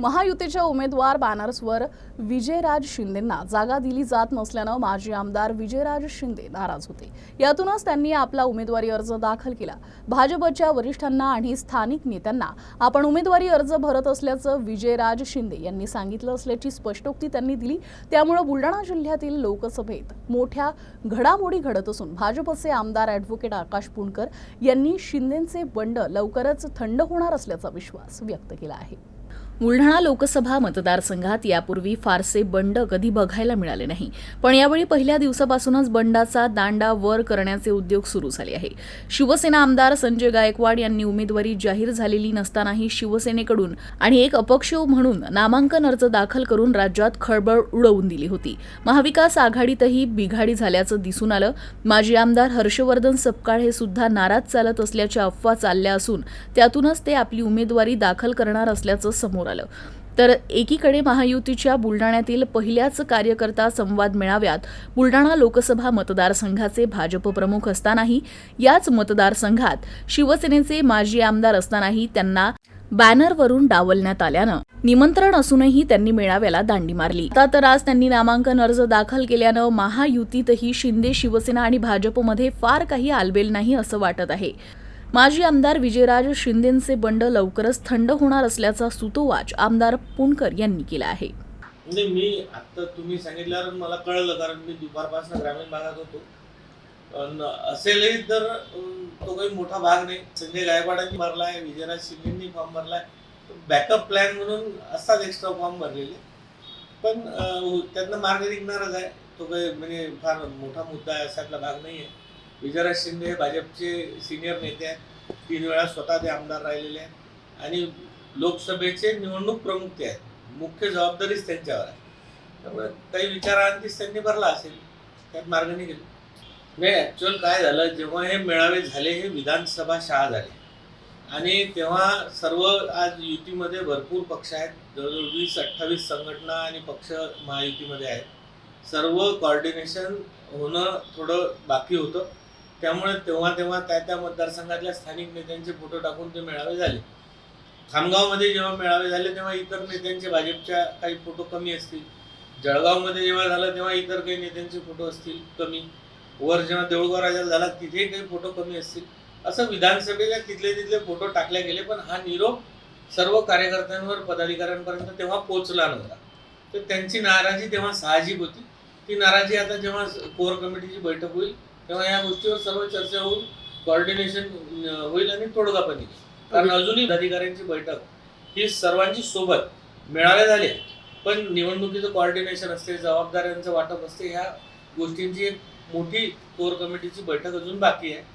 महायुतीच्या उमेदवार बॅनर्सवर विजयराज शिंदेंना जागा दिली जात नसल्यानं माजी आमदार विजयराज शिंदे नाराज होते. यातूनच त्यांनी आपला उमेदवारी अर्ज दाखल केला. भाजपच्या वरिष्ठांना आणि स्थानिक नेत्यांना आपण उमेदवारी अर्ज भरत असल्याचं विजयराज शिंदे यांनी सांगितलं असल्याची स्पष्टोक्ती त्यांनी दिली. त्यामुळे बुलढाणा जिल्ह्यातील लोकसभेत मोठ्या घडामोडी घडत असून भाजपचे आमदार ॲडव्होकेट आकाश पुणकर यांनी शिंदेंचे बंड लवकरच थंड होणार असल्याचा विश्वास व्यक्त केला आहे. बुलढाणा लोकसभा मतदारसंघात यापूर्वी फारसे बंड कधी बघायला मिळाले नाही. पण यावेळी पहिल्या दिवसापासूनच बंडाचा दांडा वर करण्याचे उद्योग सुरू झाले आहे. शिवसेना आमदार संजय गायकवाड यांनी उमेदवारी जाहीर झालेली नसतानाही शिवसेनेकडून आणि एक अपक्ष म्हणून नामांकन अर्ज दाखल करून राज्यात खळबळ उडवून दिली होती. महाविकास आघाडीतही बिघाडी झाल्याचं दिसून आलं. माजी आमदार हर्षवर्धन सपकाळ हे सुद्धा नाराज चालत असल्याच्या अफवा चालल्या असून त्यातूनच ते आपली उमेदवारी दाखल करणार असल्याचं समोर आलं तर एकीकडे महायुतीच्या बुलढाण्यातील पहिल्याच कार्यकर्ता संवाद मेळाव्यात बुलढाणा लोकसभा मतदारसंघाचे भाजप प्रमुख असतानाही याच मतदारसंघात शिवसेनेचे माजी आमदार असतानाही त्यांना बॅनरवरून डावलण्यात आल्यानं निमंत्रण असूनही त्यांनी मेळाव्याला दांडी मारली. आता तर आज त्यांनी नामांकन अर्ज दाखल केल्यानं महायुतीतही शिंदे शिवसेना आणि भाजपमध्ये फार काही आलबेल नाही असं वाटत आहे. माजी आमदार विजयराज शिंदेंचे बंड लवकरच थंड होणार असल्याचा सुतोवाच आमदार पुणकर यांनी केला आहे. म्हणजे मी आता तुम्ही सांगितल्यावर मला कळलं कारण मी दुपारपासून ग्रामीण भागात होतो. पण असेलही तर तो काही मोठा भाग नाही. संजय गायकवाडांनी भरलाय विजयराज शिंदेनी फॉर्म भरलाय बॅकअप प्लॅन म्हणून असतात एक्स्ट्रा फॉर्म भरलेले. पण त्यातनं मार्ग निघणारच आहे. तो काही म्हणजे फार मोठा मुद्दा आहे असा भाग नाही आहे विजयराज शिंदे हे भाजपचे सिनियर नेते आहेत. तीन वेळा स्वतः ते आमदार राहिलेले आहेत. आणि लोकसभेचे निवडणूक प्रमुख ते आहेत. मुख्य जबाबदारीच त्यांच्यावर आहे. त्यामुळे काही विचारांतीच त्यांनी भरला असेल. त्यात मार्गाने निघेल नाही ॲक्च्युअल म्हणजे काय झालं जेव्हा हे मेळावे झाले हे विधानसभा शाळा झाले. आणि तेव्हा सर्व आज युतीमध्ये भरपूर पक्ष आहेत. जवळजवळ वीस अठ्ठावीस संघटना आणि पक्ष महायुतीमध्ये आहेत. सर्व कॉर्डिनेशन होणं थोडं बाकी होतं. त्यामुळे तेव्हा तेव्हा त्या त्या मतदारसंघातल्या स्थानिक नेत्यांचे फोटो टाकून ते मेळावे झाले. खामगावमध्ये जेव्हा मेळावे झाले तेव्हा इतर नेत्यांचे भाजपच्या काही फोटो कमी असतील. जळगावमध्ये जेव्हा झालं तेव्हा इतर काही नेत्यांचे फोटो असतील कमी. वर जेव्हा देऊळगाव राजा झाला तिथेही काही फोटो कमी असतील. असं विधानसभेला तिथले तिथले फोटो टाकले गेले पण हा निरोप सर्व कार्यकर्त्यांवर पदाधिकाऱ्यांपर्यंत तेव्हा पोचला नव्हता. तर त्यांची नाराजी तेव्हा साहजिक होती. ती नाराजी आता जेव्हा कोर कमिटीची बैठक होईल तेव्हा या गोष्टीवर सर्व चर्चा होऊन कॉर्डिनेशन होईल आणि तोडगा पण येईल. कारण अजूनही अधिकाऱ्यांची बैठक ही सर्वांची सोबत मेळावे झाले. पण निवडणुकीचं कॉर्डिनेशन असते जबाबदाऱ्यांचं वाटप असते ह्या गोष्टींची एक मोठी कोर कमिटीची बैठक अजून बाकी आहे.